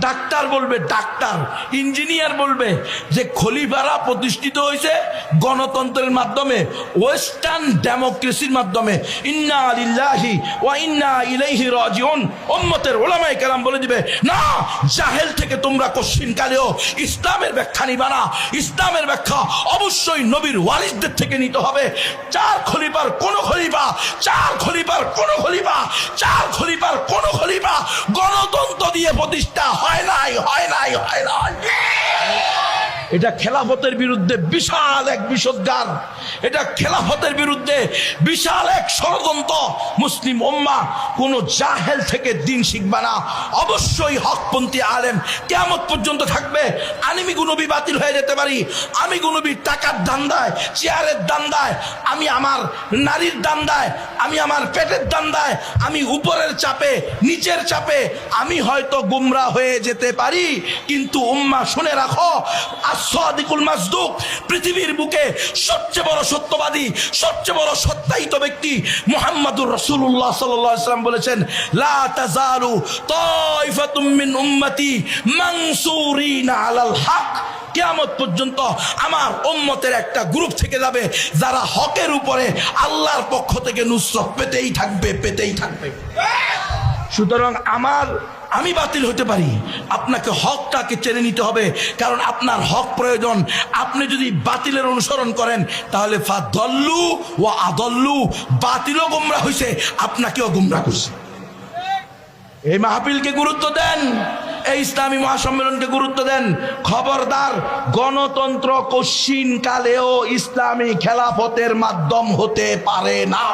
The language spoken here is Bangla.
ডাক্তার বলবে, ডাক্তার, ইঞ্জিনিয়ার বলবে যে খলিফারা প্রতিষ্ঠিত হয়েছে গণতন্ত্রের মাধ্যমে, ওয়েস্টার্ন ডেমোক্রেসির মাধ্যমে। ইন্না আলিল্লাহি ও ইন্না ইলাইহি রাজিউন। উম্মতের ওলামায়ে কেরাম বলে দিবে, না, জাহেল থেকে তোমরা কশ্চিন কালেও ইসলামের ব্যাখ্যা নিবা না। ইসলামের ব্যাখ্যা অবশ্যই নবীর ওয়ারিসদের থেকে নিতে হবে। চার খলিফার কোন খলিফা, চার খলিফার কোন খলিফা, চার খলিফার কোন খলিফা গণতন্ত্র দিয়ে প্রতিষ্ঠা হয় নাই হয় নাই হয় নাই। এটা খেলাফতের বিরুদ্ধে বিশাল এক বিষোদ্গার এটা খেলাফতের বিরুদ্ধে বিশাল এক ষড়যন্ত্র। মুসলিম ওম্মা কোন জাহেল থেকে দিন শিখবা না। অবশ্যই হকপন্থী আলেম কেমন পর্যন্ত থাকবে। আমি গুনবি বাতিল হয়ে যেতে পারি। আমি গুনবি টাকার দান্দায়, চেয়ারের দান্দায়, আমি আমার নারীর দান্দায়, আমি আমার পেটের দান্দায়, আমি উপরের চাপে, নিচের চাপে, আমি হয়তো গুমরা হয়ে যেতে পারি। কিন্তু উম্মা শুনে রাখো আসাদিকুল মাসদুক পৃথিবীর বুকে সবচেয়ে বড় সত্যবাদী, সবচেয়ে বড় সত্যায়িত ব্যক্তি মুহাম্মাদুর আলাইহি ওয়াসাল্লাম বলেছেন, লা তাজালু তাইফাতুম উম্মতি মানসুরিনা আলাল হক। কিয়ামত পর্যন্ত আমার উম্মতের একটা গ্রুপ থেকে যাবে যারা হকের উপরে আল্লাহর পক্ষ থেকে নুসরত পেতেই থাকবে পেতেই থাকবে। সুতরাং আমার, আমি বাতিল হতে পারি। আপনাকে হকটাকে চেনে নিতে হবে, কারণ আপনার হক প্রয়োজন। আপনি যদি বাতিলের অনুসরণ করেন, তাহলে ফা দল্লু ও আদল্লু, বাতিলও গোমরা হয়েছে আপনাকেও গোমরা করছে। এই মাহফিলকে গুরুত্ব দেন, এই ইসলামী মহাসম্মেলনকে গুরুত্ব দেন। খবরদার, গণতন্ত্র কশিন কালেও ইসলামী খেলাফতের মাধ্যম হতে পারে না।